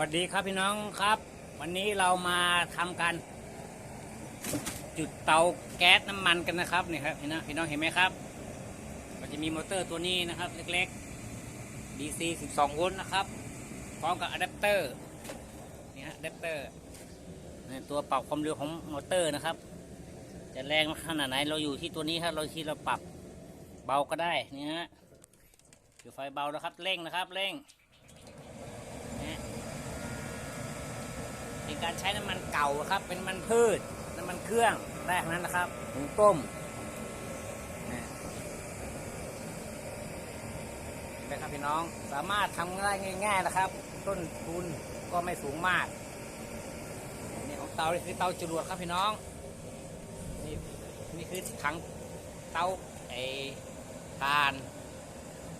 สวัสดีครับพี่น้องครับ วันนี้เรามาทำการจุดเตาแก๊สน้ำมันกันนะครับนี่ครับพี่น้องพี่น้องเห็นไหมครับมันจะมีมอเตอร์ตัวนี้นะครับ เล็กๆ DC 12โวลต์นะครับ พร้อมกับอะแดปเตอร์นี่ฮะอะแดปเตอร์นี่ตัวปรับความเร็วของมอเตอร์นะครับ จะแรงขนาดไหนเราอยู่ที่ตัวนี้ครับเราที่เราปรับเบาก็ได้นี่ฮะอยู่ไฟเบานะครับเร่งนะครับเร่ง เป็นการใช้น้ำมันเก่าครับ เป็นน้ำมันพืชน้ำมันเครื่องแรกนั้นนะครับหุงต้มนะเห็นไหมครับพี่น้องสามารถทำได้ง่ายๆนะครับ ต้นทุนก็ไม่สูงมากนี่ของเตานี่คือเตาจรวดครับพี่น้องนี่นี่คือถังเตาไอ้ถ่าน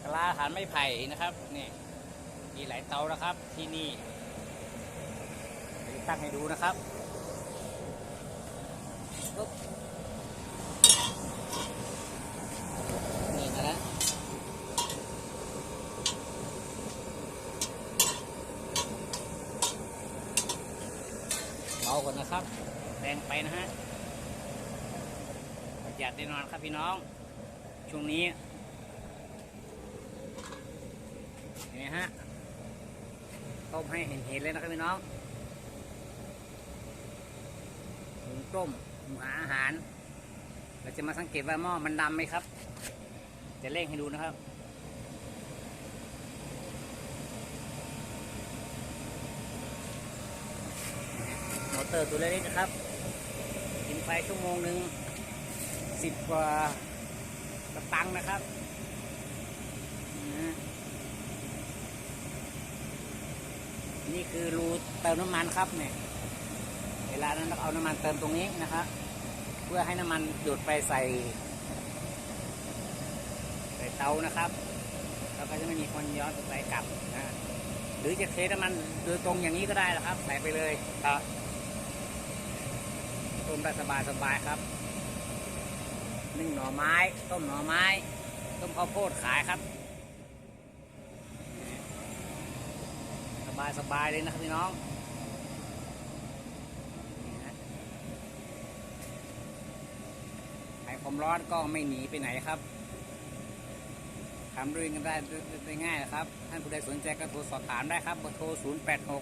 กะลาถ่านไม้ไผ่นะครับนี่มีหลายเตานะครับที่นี่ ตั้งให้ดูนะครับนี่นะเบาก่อนนะครับ แรงไปนะฮะประหยัดแน่นอนครับพี่น้อง ช่วงนี้เห็นไหมฮะต้มให้เห็นเห็นเลยนะครับพี่น้องหุง ต้มหุงหาอาหาร เราจะมาสังเกตว่าหม้อมันดำไหมครับ จะเร่งให้ดูนะครับมอเตอร์ตัวเล็กๆนะครับ กินไฟชั่วโมงหนึ่งสิบกว่าสตังค์นะครับนี่คือรูเติมน้ำมันครับเนี่ยานั้นเราเอาน้ำมันเติมตรงนี้นะครับเพื่อให้น้ำมันหยดไปใส่ ใส่เตานะครับแล้วก็จะไม่มีคนย้อนไปกลับนะหรือจะเทน้ำมันโดยตรงอย่างนี้ก็ได้นะครับ ใส่ไปเลยครับต้มได้สบายสบายครับนึ่งหน่อไม้ ต้มหน่อไม้ ต้มข้าวโพดขายครับ สบายสบายเลยนะครับพี่น้องนี่ฮะ ผมร้อนก็ไม่หนีไปไหนครับทำด้วยกันได้ได้ง่ายนะครับ ท่านผู้ใดสนใจก็โทรสอบถามได้ครับเบอร์โทร 0 8 6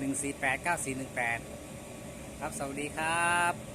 1 4 8 9 4 1 8 ครับ สวัสดีครับ